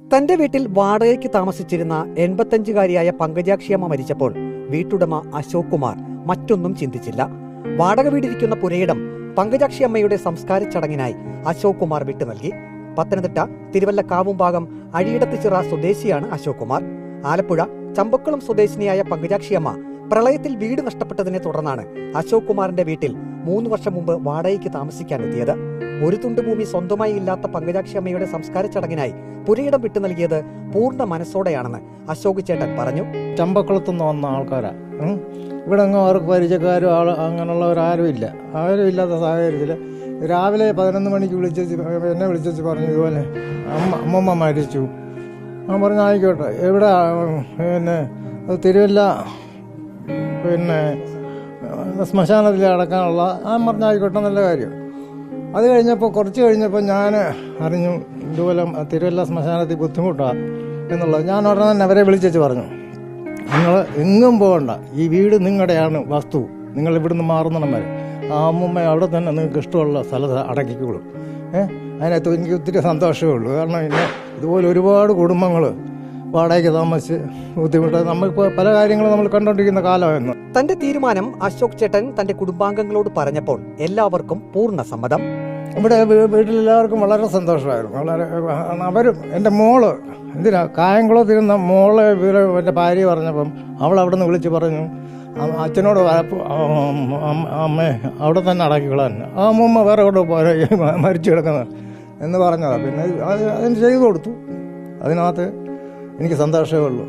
തന്റെ വീട്ടിൽ വാടകയ്ക്ക് താമസിച്ചിരുന്ന എൺപത്തഞ്ചുകാരിയായ പങ്കജാക്ഷിയമ്മ മരിച്ചപ്പോൾ വീട്ടുടമ അശോക് കുമാർ മറ്റൊന്നും ചിന്തിച്ചില്ല. വാടക വീടിരിക്കുന്ന പുരയിടം പങ്കജാക്ഷിയമ്മയുടെ സംസ്കാര ചടങ്ങിനായി അശോക് കുമാർ വിട്ടു നൽകി. പത്തനംതിട്ട തിരുവല്ല കാവുംഭാഗം അഴിയിടത്തുചിറ സ്വദേശിയാണ് അശോക് കുമാർ. ആലപ്പുഴ ചമ്പക്കുളം സ്വദേശിനിയായ പങ്കജാക്ഷിയമ്മ പ്രളയത്തിൽ വീട് നഷ്ടപ്പെട്ടതിനെ തുടർന്നാണ് അശോക് കുമാറിന്റെ വീട്ടിൽ മൂന്ന് വർഷം മുമ്പ് വാടകയ്ക്ക് താമസിക്കാനെത്തിയത്. ഒരു തുണ്ട് ഭൂമി സ്വന്തമായി ഇല്ലാത്ത പങ്കജാക്ഷി അമ്മയുടെ സംസ്കാര ചടങ്ങിനായി പുരയിടം വിട്ടു നൽകിയത് പൂർണ മനസ്സോടെയാണെന്ന് അശോക് ചേട്ടൻ പറഞ്ഞു. ചമ്പക്കുളത്തുനിന്ന് വന്ന ആൾക്കാരാ. ഇവിടെ അങ്ങ് അവർക്ക് പരിചയക്കാരും ആൾ അങ്ങനെയുള്ളവരാരും ഇല്ല. ആരും ഇല്ലാത്ത സാഹചര്യത്തിൽ രാവിലെ പതിനൊന്ന് മണിക്ക് വിളിച്ചു എന്നെ വിളിച്ചു പറഞ്ഞു ഇതുപോലെ അമ്മ അമ്മമ്മ മരിച്ചു. ഞാൻ പറഞ്ഞു ആയിക്കോട്ടെ. എവിടെ? പിന്നെ തിരുവല്ല പിന്നെ ശ്മശാനത്തിൽ അടക്കാനുള്ള ആ പറഞ്ഞു ആയിക്കോട്ടെ നല്ല കാര്യം. അത് കഴിഞ്ഞപ്പോൾ കുറച്ച് കഴിഞ്ഞപ്പോൾ ഞാൻ അറിഞ്ഞു ഇതുപോലെ തിരുവല്ല ശ്മശാനത്തിൽ ബുദ്ധിമുട്ടാണ് എന്നുള്ളത്. ഞാൻ ഉടനെ തന്നെ അവരെ വിളിച്ചു പറഞ്ഞു. നിങ്ങൾ എങ്ങും പോകണ്ട. ഈ വീട് നിങ്ങളുടെയാണ് വസ്തു. നിങ്ങൾ ഇവിടുന്ന് മാറുന്നിടം വരെ. ആ അമ്മൂമ്മ അവിടെ തന്നെ നിങ്ങൾക്ക് ഇഷ്ടമുള്ള സ്ഥലത്ത് അടക്കിക്കോളൂ. ഏഹ് അതിനകത്ത് എനിക്ക് ഒത്തിരി സന്തോഷമേ ഉള്ളൂ. കാരണം ഇതുപോലെ ഒരുപാട് കുടുംബങ്ങൾ വാടകയ്ക്ക് താമസിച്ച് ബുദ്ധിമുട്ട്. നമ്മളിപ്പോൾ പല കാര്യങ്ങളും നമ്മൾ കണ്ടുകൊണ്ടിരിക്കുന്ന കാലമായിരുന്നു. തന്റെ തീരുമാനം അശോക് ചേട്ടൻ തന്റെ കുടുംബാംഗങ്ങളോട് പറഞ്ഞപ്പോൾ എല്ലാവർക്കും പൂർണ സമ്മതം. ഇവിടെ വീട്ടിൽ വീട്ടിലെല്ലാവർക്കും വളരെ സന്തോഷമായിരുന്നു. വളരെ അവരും എന്റെ മോൾ എന്തിനാ കായംകുളത്തിരുന്ന മോളെ ഇവരെ എന്റെ ഭാര്യ പറഞ്ഞപ്പം അവൾ അവിടെ നിന്ന് വിളിച്ച് പറഞ്ഞു അച്ഛനോട് അമ്മേ അവിടെ തന്നെ അടക്കിക്കളാൻ ആ അമ്മമ്മ വേറെ എവിടെ പോരാ മരിച്ചു കിടക്കുന്നത് എന്ന് പറഞ്ഞതാണ് പിന്നെ അത് അതിന് ചെയ്തു കൊടുത്തു. അതിനകത്ത് എനിക്ക് സന്തോഷമേ ഉള്ളൂ.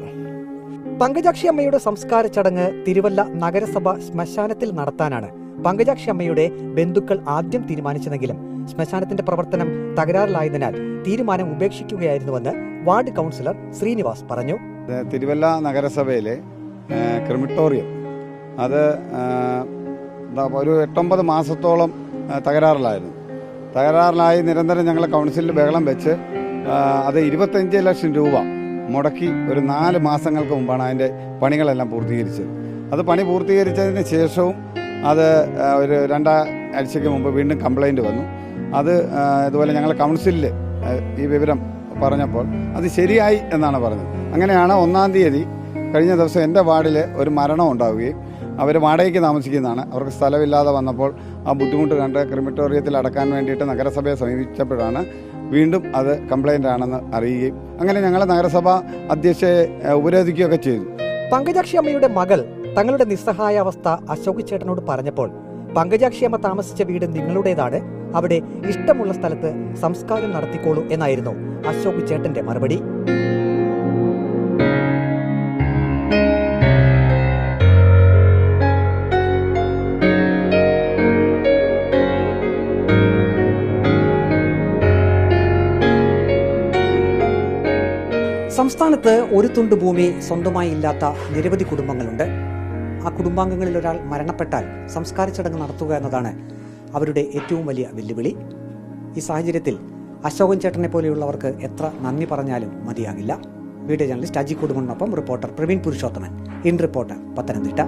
പങ്കജാക്ഷി അമ്മയുടെ സംസ്കാര ചടങ്ങ് തിരുവല്ല നഗരസഭ ശ്മശാനത്തിൽ നടത്താനാണ്. പങ്കജാക്ഷി അമ്മയുടെ ബന്ധുക്കൾ ആദ്യം തീരുമാനിച്ചതെങ്കിലും ശ്മശാനത്തിന്റെ പ്രവർത്തനം തകരാറിലായതിനാൽ തീരുമാനം ഉപേക്ഷിക്കുകയായിരുന്നുവെന്ന് വാർഡ് കൗൺസിലർ ശ്രീനിവാസ് പറഞ്ഞു. തിരുവല്ല നഗരസഭയിലെ ക്രിമിറ്റോറിയം. അത് ഒരു എട്ടൊമ്പത് മാസത്തോളം തകരാറിലായിരുന്നു. തകരാറിലായി നിരന്തരം ഞങ്ങൾ കൗൺസിലിൽ ബഹളം വെച്ച് അത് ഇരുപത്തഞ്ച് ലക്ഷം രൂപ മുടക്കി ഒരു നാല് മാസങ്ങൾക്ക് മുമ്പാണ് അതിന്റെ പണികളെല്ലാം പൂർത്തീകരിച്ചത്. അത് പണി പൂർത്തീകരിച്ചതിന് ശേഷവും അത് ഒരു രണ്ടാഴ്ചയ്ക്ക് മുമ്പ് വീണ്ടും കംപ്ലൈന്റ് വന്നു. അത് ഇതുപോലെ ഞങ്ങൾ കൗൺസിലിൽ ഈ വിവരം പറഞ്ഞപ്പോൾ അത് ശരിയായി എന്നാണ് പറഞ്ഞത്. അങ്ങനെയാണ് ഒന്നാം തീയതി കഴിഞ്ഞ ദിവസം എന്റെ വാർഡിൽ ഒരു മരണം ഉണ്ടാവുകയും അവർ വാടകയ്ക്ക് താമസിക്കുന്നതാണ്. അവർക്ക് സ്ഥലമില്ലാതെ വന്നപ്പോൾ ആ ബുദ്ധിമുട്ട് കണ്ട് ക്രിമിറ്റോറിയത്തിൽ അടക്കാൻ വേണ്ടിയിട്ട് നഗരസഭയെ സമീപിച്ചപ്പോഴാണ് വീണ്ടും അത് കംപ്ലൈന്റ് ആണെന്ന് അറിയുകയും അങ്ങനെ ഞങ്ങളെ നഗരസഭ അധ്യക്ഷയെ ഉപരോധിക്കുകയൊക്കെ ചെയ്തു. പങ്കജാക്ഷി അമ്മയുടെ മകൾ തങ്ങളുടെ നിസ്സഹായ അവസ്ഥ അശോക് ചേട്ടനോട് പറഞ്ഞപ്പോൾ പങ്കജാക്ഷി അമ്മ താമസിച്ച വീട് നിങ്ങളുടേതാണ്. അവിടെ ഇഷ്ടമുള്ള സ്ഥലത്ത് സംസ്കാരം നടത്തിക്കോളൂ എന്നായിരുന്നു അശോക് ചേട്ടന്റെ മറുപടി. സംസ്ഥാനത്ത് ഒരു തുണ്ട് ഭൂമി സ്വന്തമായി ഇല്ലാത്ത നിരവധി കുടുംബങ്ങളുണ്ട്. ആ കുടുംബാംഗങ്ങളിൽ ഒരാൾ മരണപ്പെട്ടാൽ സംസ്കാര ചടങ്ങ് നടത്തുക എന്നതാണ് അവരുടെ ഏറ്റവും വലിയ വെല്ലുവിളി. ഈ സാഹചര്യത്തിൽ അശോകൻ ചേട്ടനെ പോലെയുള്ളവർക്ക് എത്ര നന്ദി പറഞ്ഞാലും മതിയാകില്ല. Video journalist Aji കുടുംബനൊപ്പം reporter Praveen Purushothaman. In reporter Pathanamthitta.